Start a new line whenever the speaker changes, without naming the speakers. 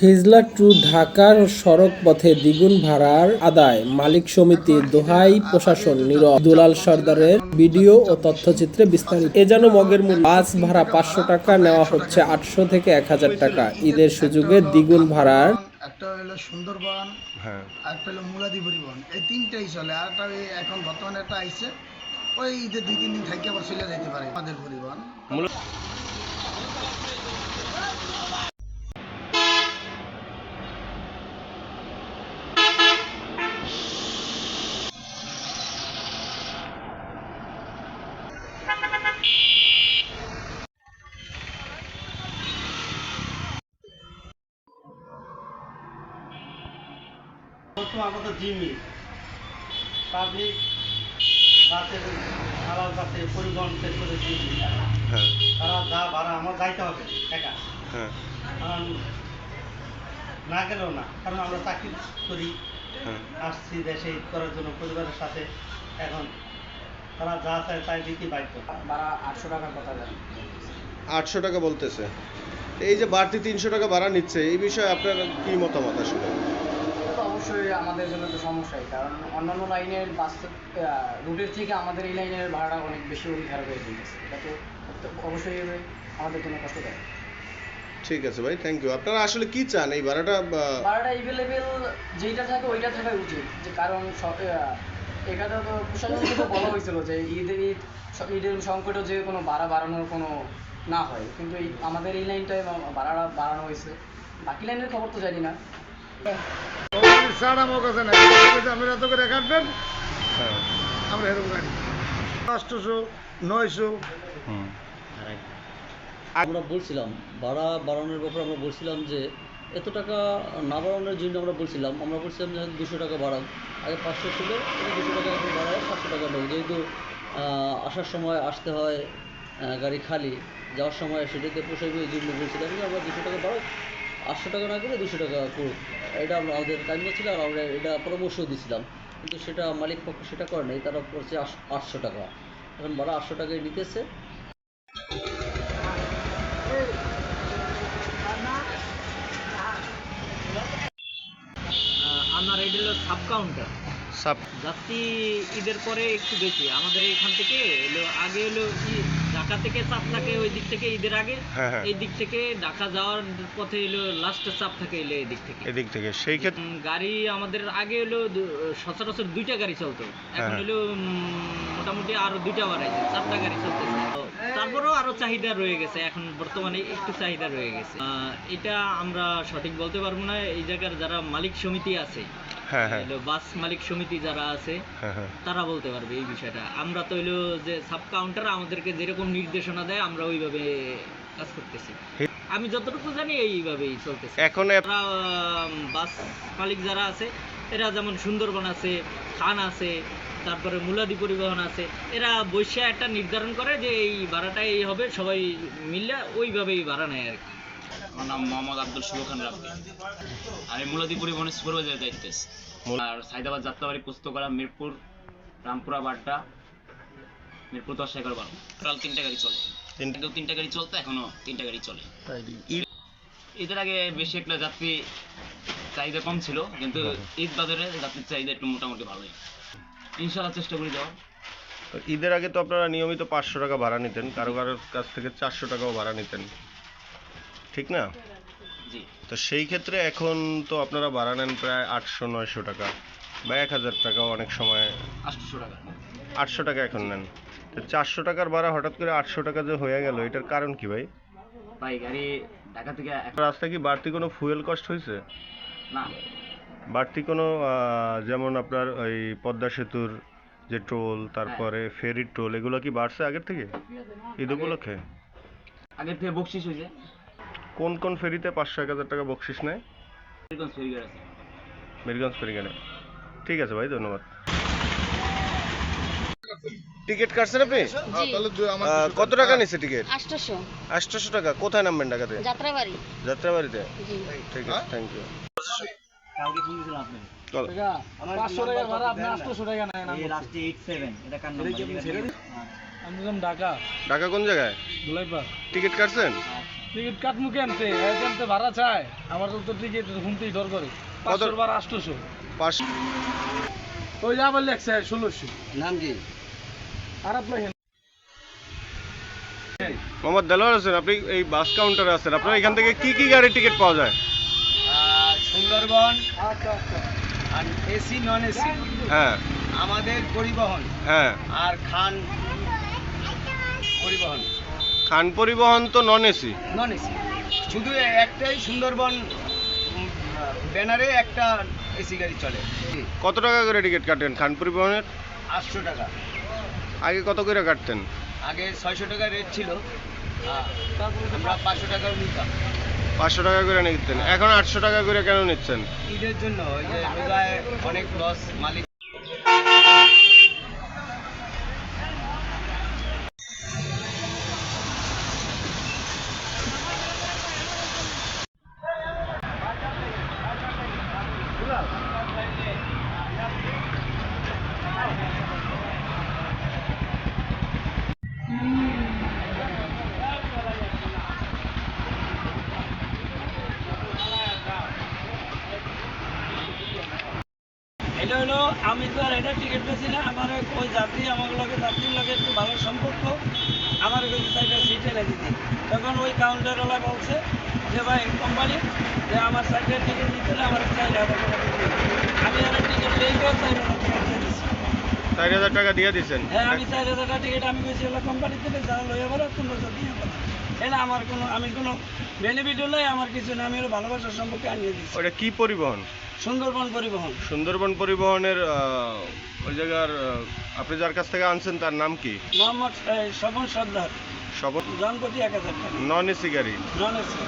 Hizla two ঢাকার সড়ক পথে দ্বিগুণ ভাড়ার আদায়। মালিক সমিতি দোহাই প্রশাসন নীরব। দুলাল সর্দারের ভিডিও ও তথ্যচিত্রে বিস্তারিত। এ যেন মগের মূল বাস ভাড়া পাঁচশো টাকা নেওয়া হচ্ছে আটশো থেকে এক হাজার টাকা। ঈদের সুযোগে দ্বিগুণ ভাড়ার
একটা হলো সুন্দরবন
হ্যাঁ।
একটা হলো মুলাদি পরিবহন। এই তিনটেই চলে। আর একটা এখন বর্তমানে একটা আইছে। ওই ঈদের দুই তিন দিন থাকি আবার চলে যেতে পারে আমাদের পরিবহন।
জিমি পাবলিক বাসের আলাল বাসে পরিবহন সেক্টরে জিমি
হ্যাঁ।
তারা যা ভাড়া আমার যাইতে হবে একা।
হ্যাঁ।
কারণ না গেলেও না কারণ আমরা চাকরি করি।
হ্যাঁ।
আসছি দেশে ঈদ করার জন্য পরিবারের সাথে। এখন তারা যা চায় তাই দিতে বাধ্য
ভাড়া আটশো টাকার কথা জানি।
আটশো টাকা বলতেছে। এই যে বাড়তি তিনশো টাকা ভাড়া নিচ্ছে এই বিষয়ে আপনার কি মতামত আসলে?
অবশ্যই আমাদের জন্য তো সমস্যাই কারণ অন্যান্য লাইনের বাস রুটের থেকে আমাদের এই লাইনের ভাড়াটা অনেক বেশি অধিক হারে বেড়ে গেছে এটা তো তো অবশ্যই আমাদের জন্য কষ্টদায়ক
ঠিক আছে ভাই থ্যাংক ইউ আপনারা আসলে কি চান? এই ভাড়াটা
ভাড়াটা এভেলেবেল যেইটা থাকে ওইটা থাকা উচিত যে কারণ এখানে তো প্রশাসন থেকে বলা হয়েছিল যে ঈদের ঈদ ঈদের সংকটে যে কোনো ভাড়া বাড়ানোর কোনো না হয় কিন্তু এই আমাদের এই লাইনটায় ভাড়াটা বাড়ানো হয়েছে। বাকি লাইনের খবর তো জানি না।
কাছে
হ্যাঁ
আমরা
আমরা বলছিলাম, ভাড়া বাড়ানোর ব্যাপারে আমরা বলছিলাম যে, এত টাকা না বাড়ানোর জন্য আমরা বলছিলাম আমরা বলছিলাম যে দুশো টাকা বাড়ান আগে পাঁচশো ছিল দুশো টাকা এখন বাড়ায়, সাতশো টাকা নেব যেহেতু আসার সময় আসতে হয় গাড়ি খালি, যাওয়ার সময় সেটাতে পোষাইবে জন্য বলছিলাম যে আমরা দুশো টাকা বাড়াই আটশো টাকা না করে দুশো টাকা করুক। এটা আমরা আমাদের কাম্য ছিল আর আমরা এটা পরামর্শ দিয়েছিলাম। কিন্তু সেটা মালিক পক্ষ সেটা করে নাই, তারা করছে আটশো টাকা। এখন ভাড়া আটশো টাকায় নিতেছে।
আপনার এটা হলো সাব কাউন্টার
সাপ।
যাত্রী ঈদের পরে একটু বেশি। আমাদের এখান থেকে হলো আগে ই ঢাকা থেকে চাপ থাকে ওই দিক থেকে ঈদের আগে।
হ্যাঁ হ্যাঁ।
এই দিক থেকে ঢাকা যাওয়ার পথে হলো লাস্টের চাপ থাকে এলো এই দিক থেকে।
এদিক থেকে। সেই ক্ষেত্রে
গাড়ি আমাদের আগে দু- সচরাচর দুইটা গাড়ি চলতো। এখন
হ্যাঁ।
হলো উম, মোটামুটি আরও দুইটা বাড়াইছে। চারটা গাড়ি চলতেছে। তারপরেও আরও চাহিদা রয়ে গেছে। এখন বর্তমানে একটু চাহিদা রয়ে গেছে। আহ, এটা আমরা সঠিক বলতে পারব না। এই জায়গার যারা মালিক সমিতি আছে বাস মালিক সমিতি যারা আছে
হ্যাঁ হ্যাঁ।
তারা বলতে পারবে এই বিষয়টা। আমরা তো হইল যে সাব কাউন্টার আমাদেরকে যেরকম নির্দেশনা দেয় আমরা ওইভাবে কাজ করতেছি। আমি যতটুকু জানি এইভাবেই চলতেছে।
এখন
বাস মালিক যারা আছে এরা যেমন সুন্দরবন আছে খান আছে তারপরে মুলাদি পরিবহন আছে এরা বৈশা একটা নির্ধারণ করে যে এই ভাড়াটা এই হবে সবাই মিললে ওইভাবেই ভাড়া নেয় আর কি।
আমার নাম মোহাম্মদ আব্দুল শুভ খান রাব্বি। আমি মূলাদি পরিবহনের সুপারভাইজার দায়িত্বে আছি আর সাইদাবাদ যাত্রাবাড়ি পুস্তকরা মিরপুর রামপুরা বাড্ডা মিরপুর দশ এগারো বারো। টোটাল তিনটা গাড়ি চলে। আগেও তিনটা গাড়ি চলতো এখনও তিনটা গাড়ি চলে। ঈদের আগে বেশি একটা যাত্রী চাহিদা কম ছিল কিন্তু ঈদ বাজারে যাত্রীর চাহিদা একটু মোটামুটি ভালোই। ইনশাল্লাহ চেষ্টা করি যাওয়ার।
ঈদের আগে তো আপনারা নিয়মিত পাঁচশো টাকা ভাড়া নিতেন কারও কারোর কাছ থেকে চারশো টাকাও ভাড়া নিতেন। ঠিক না? তো সেই ক্ষেত্রে এখন তো আপনারা ভাড়া নেন প্রায় আটশো নয়শো টাকা বা এক হাজার টাকাও অনেক সময়।
আটশোশো টাকা।
আটশো টাকা এখন নেন। তো চারশো টাকার ভাড়া হঠাৎ করে আটশো টাকা যে হয়ে গেল এটার কারণ কি ভাই?
ভাই গাড়ি ঢাকা থেকে
রাস্তায় কি বাড়তি কোনো ফুয়েল কস্ট হয়েছে?
না।
বাড়তি কোনো যেমন আপনার ওই পদ্মা সেতুর যে টোল তারপরে ফেরির টোল এগুলো কি বাড়ছে আগের থেকে? ঈদ উপলক্ষে?
আগের থেকে বকশিস হয়েছে।
কোন কোন ফেরিতে পাঁচশো এক হাজার টাকা বকশিস নেয়? মিরগঞ্জ ফেরিঘাটে ঠিক আছে ভাই ধন্যবাদ। টিকিট কাটছেন আপনি? আহ, কত টাকা নিচ্ছে টিকিট?
আটশোশো।
টাকা। কোথায় নামবেন ঢাকাতে?
যাত্রাবাড়ি।
যাত্রাবাড়িতে? ঠিক আছে থ্যাংক ইউ
বললাম ঢাকা।
ঢাকা কোন জায়গায়? টিকিট কাটছেন?
টিকিট কাটমু কেনতে কেনতে ভাড়া চায়। আমার তো টিকিট হুমতেই ডর করে। পাঁচশোর বার আটশোশো।
পাশ
ওই যা বললে একশো ষোলোশো।
নাম কি?
আর আপনার
মোহাম্মদ দেলোয়ার হোসেন আপনি এই বাস কাউন্টারে আছেন। আপনার এখান থেকে কি কি গাড়ির টিকিট পাওয়া যায়?
সুন্দরবন আর এসি নন এসি।
হ্যাঁ।
আমাদের পরিবহন।
হ্যাঁ।
আর খান পরিবহন।
খান পরিবহন তো নন এসি
নন এসি শুধু একটাই সুন্দরবন ব্যানারে একটা এসি গাড়ি চলে।
কত টাকা করে টিকিট কাটেন খান পরিবহনের?
আটশো টাকা।
আগে কত করে কাটতেন?
আগে ছয়শো টাকা রেট ছিল। আমরা পাঁচশো টাকা নিতাম।
পাঁচশো টাকা করে নিতেন। এখন আটশো টাকা করে কেন নিচ্ছেন?
ঈদের জন্য ওই যে রোজায় অনেক লস মালিক
আমি তো আর এটা টিকিট পেয়েছি না আমার ওই যাত্রী আমার লগে যাত্রীর লগে একটু ভালো সম্পর্ক আমার কাছে সাইডে সিট এনে দিতে তখন ওই কাউন্টারওয়ালা বলছে যে ভাই কোম্পানি যে আমার সাইডে টিকিট দিতে হলে আমার হবে। আমি আর টিকিট দিয়ে দিচ্ছি
চার হাজার টাকা দিয়ে দিচ্ছেন
হ্যাঁ আমি চার হাজার টাকা টিকিট আমি বেশি হলো কোম্পানি থেকে যা লইয়া তোমরা দিয়ে বলো এটা আমার কোনো আমি কোনো বেনিফিট হলে আমার কিছু না আমি ভালোবাসার সম্পর্কে আনিয়ে দিচ্ছি
ওটা কি পরিবহন?
সুন্দরবন পরিবহন।
সুন্দরবন পরিবহনের ওই জায়গার আপনি যার কাছ থেকে আনছেন তার নাম কি?
মোহাম্মদ শবন সর্দার।
সব
জনপতি এক হাজার
নন এসি গাড়ি।
Non AC.